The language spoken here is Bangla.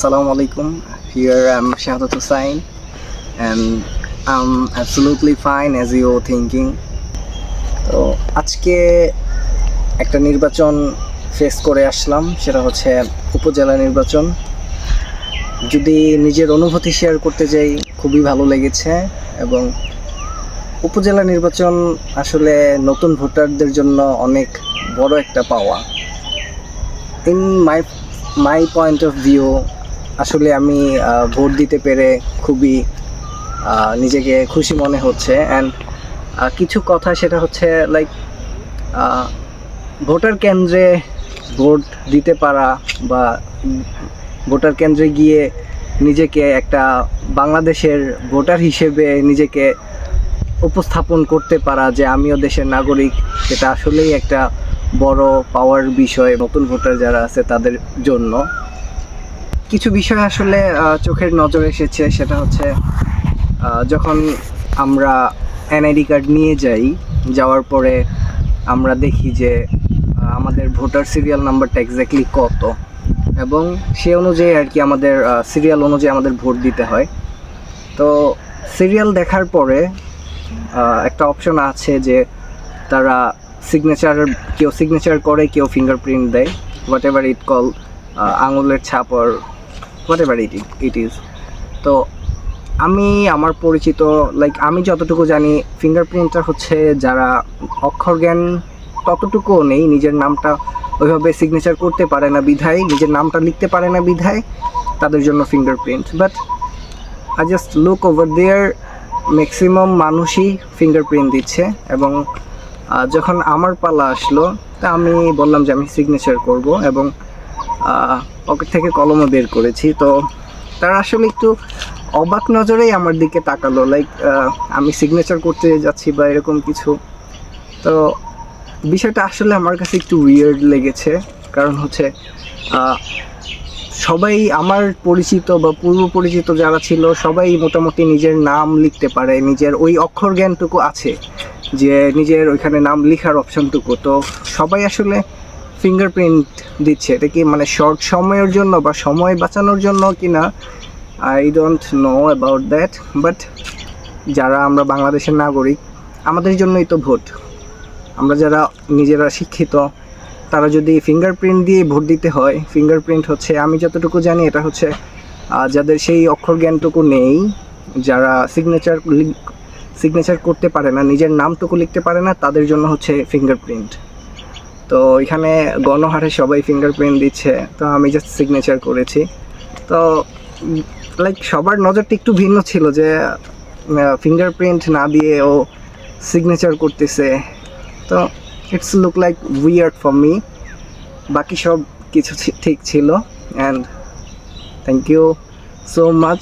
Assalamu alaikum. Here I'm Shahadat Hussain, and I'm absolutely fine as you're thinking. তো আজকে একটা নির্বাচন ফেস করে আসলাম, সেটা হচ্ছে উপজেলা নির্বাচন যদি নিজের অনুভূতি শেয়ার করতে যাই, খুবই ভালো লেগেছে, এবং উপজেলা নির্বাচন আসলে নতুন ভোটারদের জন্য অনেক বড় একটা পাওয়া in my my point of view আসলে আমি ভোট দিতে পেরে খুবই নিজেকে খুশি মনে হচ্ছে। অ্যান্ড কিছু কথা সেটা হচ্ছে লাইক ভোটার কেন্দ্রে ভোট দিতে পারা বা ভোটার কেন্দ্রে গিয়ে নিজেকে একটা বাংলাদেশের ভোটার হিসেবে নিজেকে উপস্থাপন করতে পারা যে আমিও দেশের নাগরিক, সেটা আসলেই একটা বড় পাওয়ার বিষয়। নতুন ভোটার যারা আছে তাদের জন্য। কিছু বিষয় আসলে চোখের নজর এসেছে, সেটা হচ্ছে যখন আমরা এনআইডি কার্ড নিয়ে যাই, যাওয়ার পরে আমরা দেখি যে আমাদের ভোটার সিরিয়াল নাম্বারটা এক্স্যাক্টলি কত? এবং সে অনুযায়ী আর কি আমাদের সিরিয়াল অনুযায়ী আমাদের ভোট দিতে হয়। তো সিরিয়াল দেখার পরে একটা অপশন আছে যে, তারা সিগনেচার কেউ সিগনেচার করে, কেউ ফিঙ্গারপ্রিন্ট দেয় হোয়াট এভার ইট কল আঙুলের ছাপ whatever it it is তো আমি, আমার পরিচিত লাইক আমি যতটুকু জানি ফিঙ্গারপ্রিন্টটা হচ্ছে যারা অক্ষর জ্ঞান ততটুকুও নেই, নিজের নামটা ওইভাবে সিগনেচার করতে পারে না বিধায়, নিজের নামটা লিখতে পারে না বিধায়, তাদের জন্য fingerprint but I just look over there maximum মানুষই ফিঙ্গারপ্রিন্ট দিচ্ছে এবং যখন আমার পালা আসলো, তা আমি বললাম যে আমি সিগনেচার করব এবং পকেট থেকে কলমও বের করেছি। তো তারা আসলে একটু অবাক নজরেই আমার দিকে তাকালো। লাইক আমি সিগনেচার করতে যাচ্ছি বা এরকম কিছু। তো বিষয়টা আসলে আমার কাছে একটু উইয়ার্ড লেগেছে। কারণ হচ্ছে সবাই আমার পরিচিত বা পূর্ব পরিচিত যারা ছিল, সবাই মোটামুটি নিজের নাম লিখতে পারে। নিজের ওই অক্ষর জ্ঞানটুকু আছে যে নিজের ওইখানে নাম লেখার অপশনটুকু তো সবাই আসলে ফিঙ্গারপ্রিন্ট দিচ্ছে। এটা কি মানে শর্ট সময়ের জন্য বা সময় বাঁচানোর জন্য কি না I don't know about that but যারা আমরা বাংলাদেশের নাগরিক, আমাদের জন্যই তো ভোট। আমরা যারা নিজেরা শিক্ষিত, তারা যদি ফিঙ্গারপ্রিন্ট দিয়ে ভোট দিতে হয় ফিঙ্গারপ্রিন্ট হচ্ছে, আমি যতটুকু জানি এটা হচ্ছে যাদের সেই অক্ষর জ্ঞানটুকু নেই, যারা সিগনেচার সিগনেচার করতে পারে না, নিজের নামটুকু লিখতে পারে না, তাদের জন্য হচ্ছে ফিঙ্গারপ্রিন্ট তো এখানে গণহারে সবাই ফিঙ্গারপ্রিন্ট দিচ্ছে। তো আমি জাস্ট সিগনেচার করেছি। তো লাইক সবার নজরটা একটু ভিন্ন ছিল যে ফিঙ্গারপ্রিন্ট না দিয়ে ও সিগনেচার করতেছে। তো it's look like weird for me বাকি সব কিছু ঠিক ছিল। And thank you so much